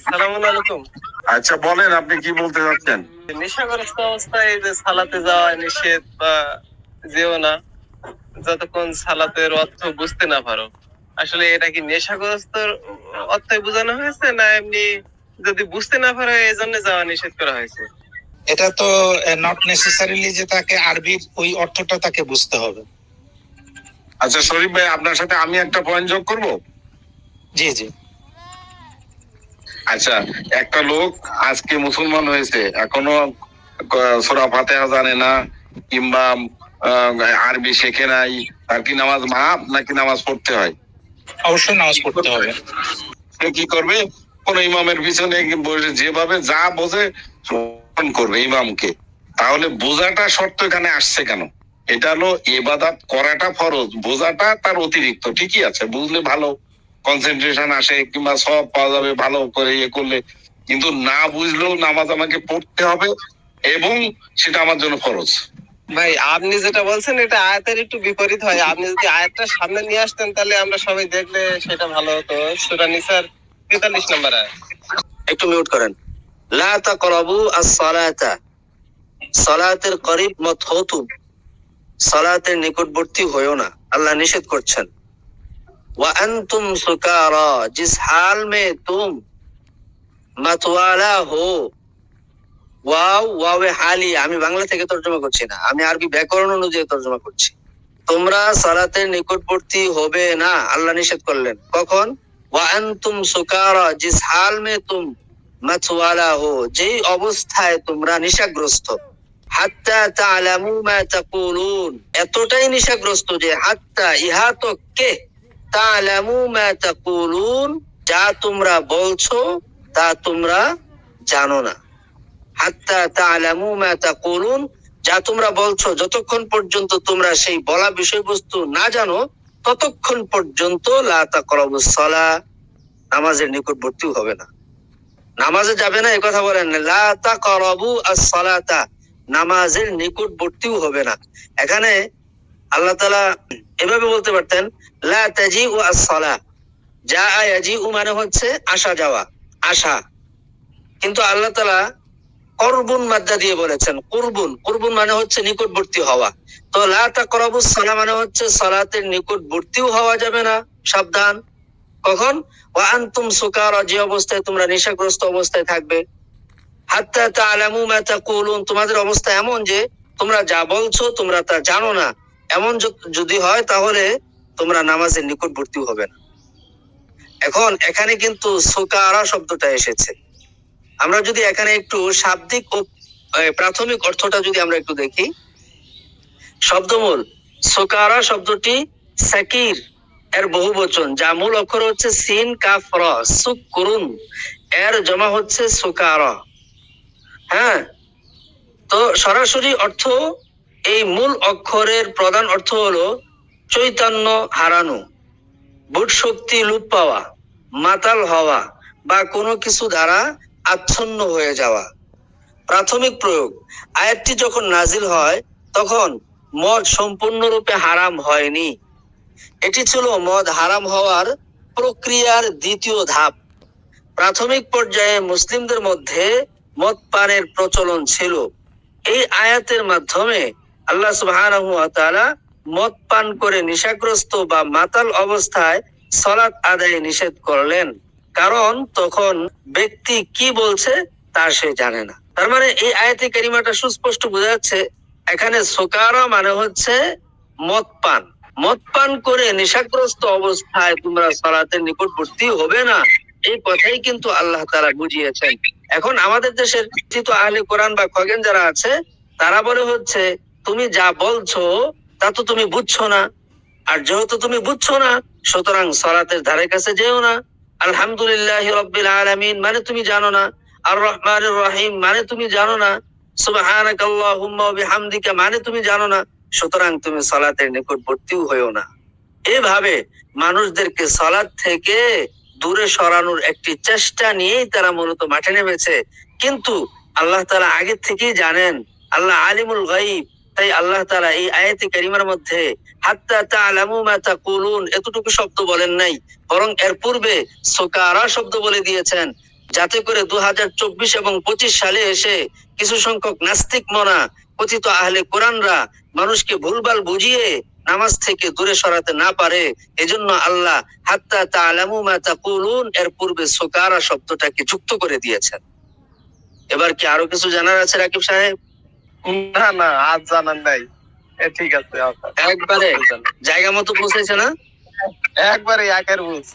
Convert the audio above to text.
আলাইকুম। আচ্ছা বলেন আপনি কি বলতে চাচ্ছেন? নেশাগ্রস্ত অবস্থায় যে সালাতে যাওয়া নিষেধ বা যেও না যতক্ষণ সালাতের অর্থ বুঝতে না পারো। আসলে এটা কি নেশাগ্রস্ত অর্থে বোঝানো হয়েছে না এমনি যদি বুঝতে না পারো এই জন্য যাওয়া নিষেধ করা হয়েছে? এটা তো নট নেসেসারিলি যে তাকে আরবির ওই অর্থটা তাকে বুঝতে হবে। আচ্ছা শরীফ ভাই আপনার সাথে আমি একটা পয়েন্ট যোগ করব? জি জি। আচ্ছা একটা লোক আজকে মুসলমান হয়েছে এখনও সূরা ফাতিহা জানে না কিংবা আরবি শেখে নাই তার কি নামাজ মাপ নাকি নামাজ পড়তে হয়? অবশ্যই নামাজ পড়তে হবে। সে কি করবে? কোন ইমামের পিছনে বসে যেভাবে যা বোঝে করবে ইমামকে। তাহলে বোঝাটা শর্ত এখানে আসছে কেন? এটা হলো এবাদাত করাটা ফরজ বোঝাটা তার অতিরিক্ত ঠিকই আছে বুঝলে ভালো। কনসেন্ট্রেশন আসে কিংবা সব পাওয়া যাবে ভালো করে ইয়ে করলে। কিন্তু না বুঝলেও নামাজ আমাকে পড়তে হবে এবং সেটা আমার জন্য ফরজ। ভাই আপনি যেটা বলছেন এটা আয়াতের একটু বিপরীত হয়। আপনি যদি আয়াতটা সামনে নিয়ে আসতেন তাহলে আমরা সবাই দেখলে সেটা ভালো হতো। সুরা নিসার তেতাল্লিশ নম্বর আয়াত। একটু মিউট করেন। লা তাকরাবু আস-সালাতা। সালাতের করিব মত হতু সালাতের নিকটবর্তী হয়েও না। আল্লাহ নিষেধ করছেন। আনতুম সুকারা, জিস হাল মে তুম মাতওয়ালা হো ওয়াও ওয়াওয়ে হালি, আমি বাংলা থেকে তর্জমা করছি না, আমি আরবি ব্যাকরণ অনুযায়ী তর্জমা করছি। তোমরা সালাতের নিকটবর্তী হবে না, আল্লাহ নিষেধ করলেন। কখন? ওয়া আনতুম সুকারা, জিস হাল মে তুম মাতওয়ালা হো যেই অবস্থায় তোমরা নিশাগ্রস্ত। হাত্তা তালামু মা তাকুলুন, এতটাই নিশাগ্রস্ত যে হাত্তা ইহা তো কে? যা তোমরা বলছো তা তোমরা জানো না। হাত্তা তালামু মা তাকুলুন, যা তোমরা বলছো যতক্ষণ পর্যন্ত তোমরা সেই বলা বিষয়বস্তু না জানো, ততক্ষণ পর্যন্ত লা তাকরাবুস নামাজের নিকটবর্তী হবে না। নামাজে যাবে না এই কথা বলেন। লা তাকরাবু আস-সালাতা, নামাজের নিকটবর্তীও হবে না। এখানে আল্লাহ তাআলা এভাবে বলতে পারতেন, লা যা ইয়াজিউ মানে হচ্ছে আসা যাওয়া, আসা। কিন্তু আল্লাহ তালা করবুন মাদ্দা দিয়ে বলেছেন, কুরবুন। কুরবুন মানে হচ্ছে নিকটবর্তী হওয়া। তো লা সালা মানে হচ্ছে সালাতের নিকটবর্তীও হওয়া যাবে না, সাবধান। কখন? ওয়া আনতুম সুকারা, যে অবস্থায় তোমরা নেশাগ্রস্ত অবস্থায় থাকবে। হাত্তা তাআলামু মা তাকুলুন, তোমাদের অবস্থা এমন যে তোমরা যা বলছো তোমরা তা জানো না। এমন যদি হয় তাহলে তোমরা নামাজের নিকটবর্তী হবে না। এখন এখানে কিন্তু সুকারা শব্দটা এসেছে। আমরা যদি এখানে একটু শাব্দিক ও প্রাথমিক অর্থটা যদি আমরা একটু দেখি। শব্দমূল, সুকারা শব্দটি সাকির এর বহু বচন যা মূল অক্ষর হচ্ছে সিন, কাফ, র সুকুরুন এর জমা হচ্ছে সুকার। হ্যাঁ? তো সরাসরি অর্থ এই মূল অক্ষরের প্রধান অর্থ হলো চৈতন্য হারানো, বুট শক্তি লুপ পাওয়া, মাতাল হওয়া বা কোনো কিছু দ্বারা আচ্ছন্ন হয়ে যাওয়া। প্রাথমিক প্রয়োগ, আয়াতটি যখন নাজিল হয়, তখন মদ সম্পূর্ণরূপে হারাম হয়নি। এটি ছিল মদ হারাম হওয়ার প্রক্রিয়ার দ্বিতীয় ধাপ। প্রাথমিক পর্যায়ে মুসলিমদের মধ্যে মদ পানের প্রচলন ছিল। এই আয়াতের মাধ্যমে আল্লাহ তাআলা মদ পান করে নেশাগ্রস্ত বা মাতাল অবস্থায় সলাৎ আদায়ে নিষেধ করলেন। কারণ তখন ব্যক্তি কি বলছে তা সে জানে না। তার মানে এই আয়াতে কারিমাটা সুস্পষ্ট বোঝা যাচ্ছে, এখানে সোকারা মানে হচ্ছে মদ পান। মদ পান করে নেশাগ্রস্ত অবস্থায় তোমরা সালাতের নিকটবর্তী হবে না, এই কথাই কিন্তু আল্লাহ তারা বুঝিয়েছেন। এখন আমাদের দেশের আহলে কোরআন বা খগেন যারা আছে, তারা বলে হচ্ছে তুমি যা বলছো, তা তো তুমি বুঝছ না। আর যেহেতু তুমি বুঝছ না, সুতরাং সলাতের ধারে কাছে যেও না। আলহামদুলিল্লাহ রব্বিল আলামিন মানে তুমি জানো না। আর রহমান রহিম মানে তুমি জানো না। সুবহানাক বিহামদিকা মানে তুমি জানো না। সুতরাং তুমি সালাতের নিকটবর্তীও হয়েও না। এভাবে মানুষদেরকে সালাত থেকে দূরে সরানোর একটি চেষ্টা নিয়েই তারা মূলত মাঠে নেমেছে। কিন্তু আল্লাহ তাআলা আগে থেকেই জানেন, আল্লাহ আলিমুল গাইব তাই আল্লাহ তাআলা এই আয়াতে কারিমার মধ্যে, হাত্তা তাআলামু মা তাকুলুন এতটুকু শব্দ বলেন নাই, বরং এর পূর্বে সুকারা শব্দ বলে দিয়েছেন, যাতে করে দু হাজার চব্বিশ এবং পঁচিশ সালে এসে কিছু সংখ্যক নাস্তিক মনা, কথিত আহলে কোরআনরা মানুষকে ভুলভাল বুঝিয়ে নামাজ থেকে দূরে সরাতে না পারে, এজন্য আল্লাহ হাত্তা তাআলামু মা তাকুলুন এর পূর্বে সোকারা শব্দটাকে যুক্ত করে দিয়েছেন। এবার কি আরও কিছু জানার আছে রাকিব সাহেব? না না আজ জানান নাই। ঠিক আছে আচ্ছা। একবারে? জায়গা মতো পৌঁছেছে না? একবারে একের বুঝ।